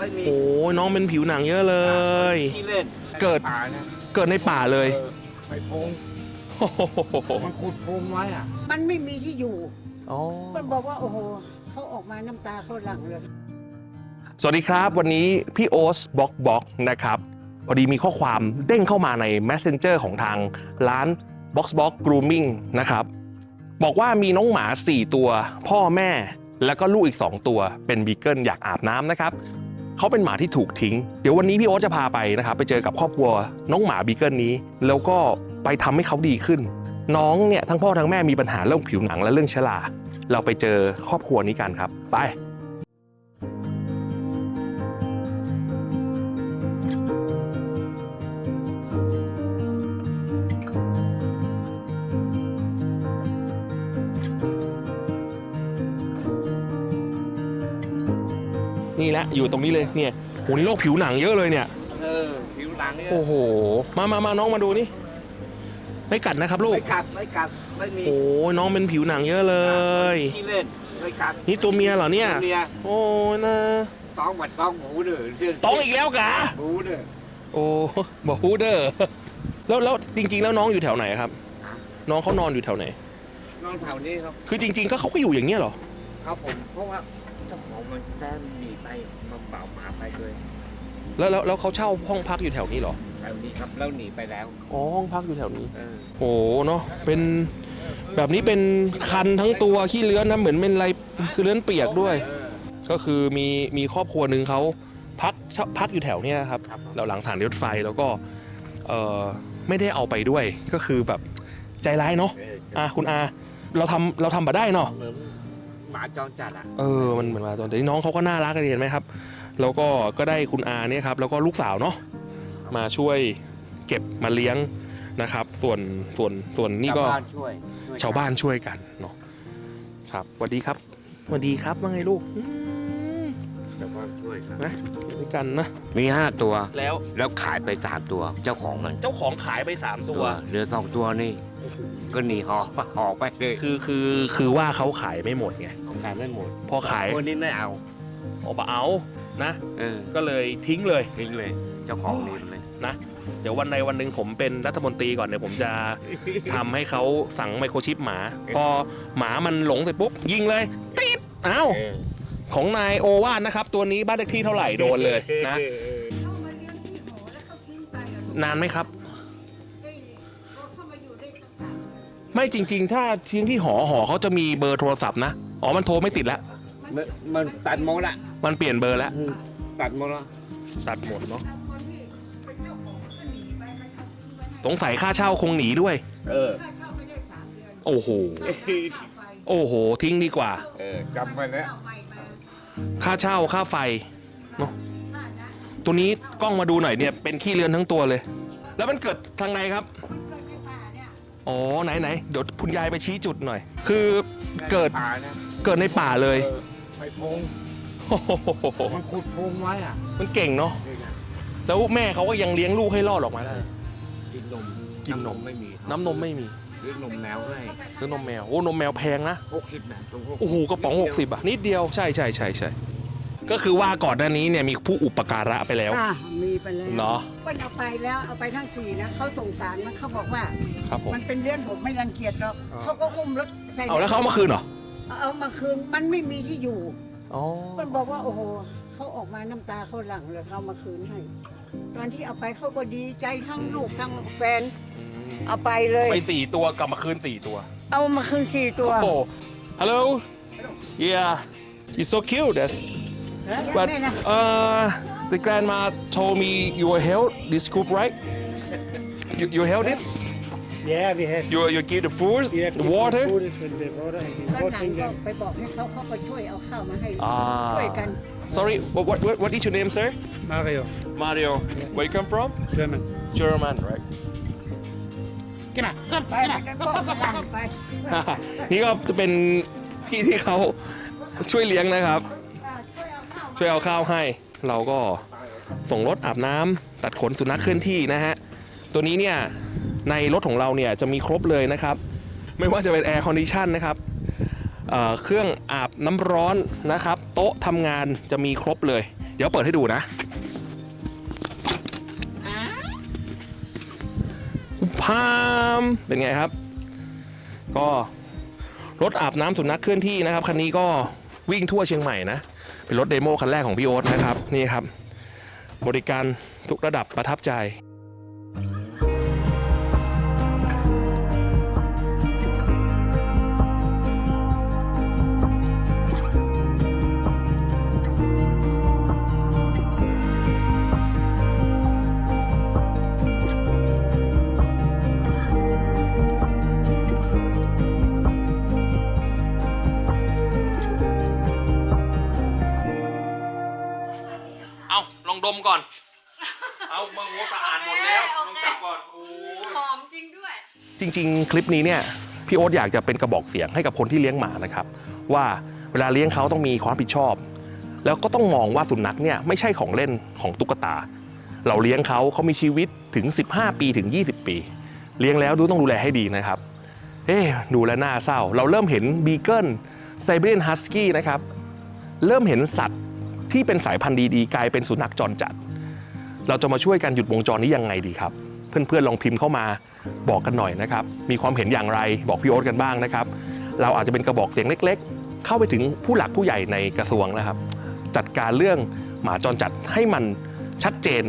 ไม่มีโอ้ยน้องเป็นผิวหนังเยอะเลย ที่เล่นเกิด ป่านะเกิดในป่าเลยออไปพงโอ้โหมันขุดพงไว้อะมันไม่มีที่อยู่ อ๋อมันบอกว่าโอ้โหเขาออกมาน้ำตาเขาหลั่งเลย สวัสดีครับวันนี้พี่โอ๊ตบล็อกบล็อกนะครับพอดีมีข้อความเด้งเข้ามาใน Messenger ของทางร้าน Box Box Grooming นะครับ บอกว่ามีน้องหมา 4 ตัว พ่อแม่ แล้วก็ลูกอีก 2 ตัวเป็นบีเกิลอยากอาบน้ำนะครับ เขาเป็นหมาที่ถูกทิ้ง เดี๋ยววันนี้พี่โอ๊ตจะพาไปนะครับไปเจอกับครอบครัวน้องหมาบีเกิลนี้ แล้วก็ไปทำให้เขาดีขึ้น น้องเนี่ยทั้งพ่อทั้งแม่มีปัญหาเรื่องผิวหนังและเรื่องชราเราไปเจอครอบครัวนี้กันครับ ไป นี่แหละอยู่ตรงนี้เลยเนี่ยโหนี่โรคผิวหนังเยอะเลยเนี่ย เออผิวหนังเนี่ยโอ้โห มามามาน้องมาดูนี่ ไม่กัดนะครับลูก ไม่กัดไม่กัดไม่มีโอ้ยน้องเป็นผิวหนังเยอะเลย ที่เล่นไม่กัดนี่ตัวเมียเหรอเนี่ย เมียโอ้ยนะต้องหวัดต้องหมูเด้อเชื่อต้องอีกแล้วกะหมูเด้อโอ้บอกฮูเดอร์แล้วแล้วจริง ๆ แล้วน้องอยู่แถวไหนครับ น้องเขานอนอยู่แถวไหน นอนแถวนี้ครับ คือจริง ๆ ก็เขาก็อยู่อย่างเงี้ยเหรอ ครับผมเพราะว่าเจ้าของมันแต้มหนี ไปมันเปล่าหมาไปเลยแล้วแล้วแล้วเขาเช่าห้องพักอยู่แถวนี้เหรอแถวนี้ครับแล้วหนีไปแล้วอ๋อห้องพักอยู่แถวนี้ เออโอ้เนาะเป็นแบบนี้เป็นคันทั้งตัวขี้เลื้อนนะเหมือนเป็นอะไรคือเลื้อนเปียกด้วยเออก็คือมีมีครอบครัวหนึ่งเขาพักเช่าพักอยู่แถวเนี้ยครับครับผมเราหลังสถานรถไฟแล้วก็เออไม่ได้เอาไปด้วยก็คือแบบใจร้ายเนาะเอออะคุณอาเราทำเราทำมาได้เนาะเหมือน หมาจรจัดอะเออมันเหมือนมาตอนแต่นี่น้องเขาก็น่ารักกันเห็นไหมครับ แล้วก็ก็ได้คุณอาเนี่ยครับแล้วก็ลูกสาวเนาะมาช่วยเก็บมาเลี้ยงนะครับ ส่วนส่วนส่วนนี่ก็ชาวบ้านช่วยช่วยชาวบ้านช่วยกันเนาะครับสวัสดีครับสวัสดีครับว่าไงลูกอืมชาวบ้านช่วยครับนะด้วยกันนะมีห้าตัวแล้วแล้วขายไปสามตัว เจ้าของมันเจ้าของขายไป3ตัวเหลือสองตัวนี่ ก็หนีหอหอไปเลยคือคือคือว่าเขาขายไม่หมดไงขายไม่หมดพอขายคนนี้ไม่เอาออกมาเอานะเออก็เลยทิ้งเลยทิ้งเลย เจ้าของนี่เลยนะ เดี๋ยววันในวันหนึ่งผมเป็นรัฐมนตรีก่อนเดี๋ยวผมจะทำให้เขาสั่งไมโครชิปหมา พอหมามันหลงเสร็จปุ๊บยิงเลยติดอ้าวเออของนายโอวาทนะครับ ตัวนี้บ้านเลขที่เท่าไหร่โดนเลยนะเข้ามาเลี้ยงที่หอแล้วเขาทิ้งไปอะลูกนานไหมครับ ไม่จริง ๆ ถ้าทิ้งที่หอหอเขาจะมีเบอร์โทรศัพท์นะอ๋อมันโทรไม่ติดแล้ว มันมันตัดหมดละมันเปลี่ยนเบอร์แล้วตัดหมดละตัดหมดเนาะทำคนที่เป็นเจ้าของก็หนีไปมันทำทิ้งไว้ให้สงสัยค่าเช่าคงหนีด้วย เออค่าเช่าไม่ได้สามเดือนโอ้โหค่าไฟโอ้โห ทิ้งดีกว่า เออจำไว้นะค่าไฟมาค่าเช่าค่าไฟเนอะค่านะตัวนี้กล้องมาดูหน่อยเนี่ยเป็นขี้เลือนทั้งตัวเลย แล้วมันเกิดทางไหนครับ อ๋อไหนไหนเดี๋ยวคุณยายไปชี้จุดหน่อย คือเกิดป่านะเกิดในป่าเลยออไปพงโอ้โหมันขุดพงไว้อะมันเก่งเนาะนี่นะแล้วแม่เขาก็ยังเลี้ยงลูกให้รอดออกมาได้ กินนมกินนม ไม่มีน้ำนมไม่มีหรือนมแมวให้ซื้อนมแมวโอ้นมแมวแพงนะ หกสิบนะตรงพวกโอ้โหกระป๋อง 60อะนิดเดียวใช่ใช่ใช่ใช่ก็คือว่าก่อนหน้านี้เนี่ยมีผู้อุปการะไปแล้ว อะมีไปแล้วเนาะเปิ้ลเอาไปแล้วเอาไปทั้งสี่นะเขาสงสารมันเขาบอกว่า ครับผมมันเป็นเรื่องผมไม่รังเกียจหรอกอ่าเขาก็อุ้มรถใส่เอาแล้วเขาเอามาคืนเหรอเอามาคืนมันไม่มีที่อยู่ อ๋อมันบอกว่าโอ้โหเขาออกมาน้ำตาเขาหลั่งเลยเขามาคืนให้ ตอนที่เอาไปเขาก็ดีใจทั้งลูกทั้งแฟนเอาไปเลย ไปสี่ตัวกลับมาคืนสี่ตัว เอามาคืนสี่ตัว โอ้ hello yeah it's so cute that's แล้ว but แม่นะ uh the grandma told me you held this scoop right you you held it Yeah, we have. you you give the food We have the to water Put it with the water and ตอนหลัง watering ก็ them. ไปบอกให้เขาเขาก็ช่วยเอาข้าวมาให้ Ah. ช่วยกัน sorry what what what what is your name sir Mario, Mario where you come from German. German right ไปกันก็ฝรั่งไป นี่ก็จะเป็นพี่ที่เขาช่วยเลี้ยงนะครับ ช่วยเอาข้าวให้ เราก็ส่งรถอาบน้ำตัดขนสุนัขเคลื่อนที่นะฮะ ตัวนี้เนี่ย ในรถของเราเนี่ยจะมีครบเลยนะครับ ไม่ว่าจะเป็นแอร์คอนดิชันนะครับเเครื่องอาบน้ำร้อนนะครับ โต๊ะทำงานจะมีครบเลย เดี๋ยวเปิดให้ดูนะพามเป็นไงครับ ก็รถอาบน้ำสุนัขเคลื่อนที่นะครับคันนี้ก็วิ่งทั่วเชียงใหม่นะ เป็นรถเดโมคันแรกของพี่โอ๊ตนะครับ นี่ครับ บริการทุกระดับประทับใจ ก่อนโอ้ย หอมจริงด้วย จริงๆ คลิปนี้เนี่ยพี่โอ๊ตอยากจะเป็นกระบอกเสียงให้กับคนที่เลี้ยงหมานะครับ ว่าเวลาเลี้ยงเขาต้องมีความรับผิดชอบ แล้วก็ต้องมองว่าสุนัขเนี่ยไม่ใช่ของเล่นของตุ๊กตา เราเลี้ยงเขาเขามีชีวิตถึง 15 ปีถึง 20 ปี เลี้ยงแล้วดูต้องดูแลให้ดีนะครับ เอ๊ะดูแลวน่าเศร้า เราเริ่มเห็นบีเกิลไซเบรียนฮัสกี้นะครับเริ่มเห็นสัตว์ที่เป็นสายพันธุ์ดีๆ กลายเป็นสุนัขจรจัด เราจะมาช่วยกันหยุดวงจรนี้ยังไงดีครับ เพื่อนๆลองพิมพ์เข้ามาบอกกันหน่อยนะครับ มีความเห็นอย่างไรบอกพี่โอ๊ตกันบ้างนะครับ เราอาจจะเป็นกระบอกเสียงเล็ก ๆ เข้าไปถึงผู้หลักผู้ใหญ่ในกระทรวงนะครับ จัดการเรื่องหมาจรจัดให้มันชัดเจน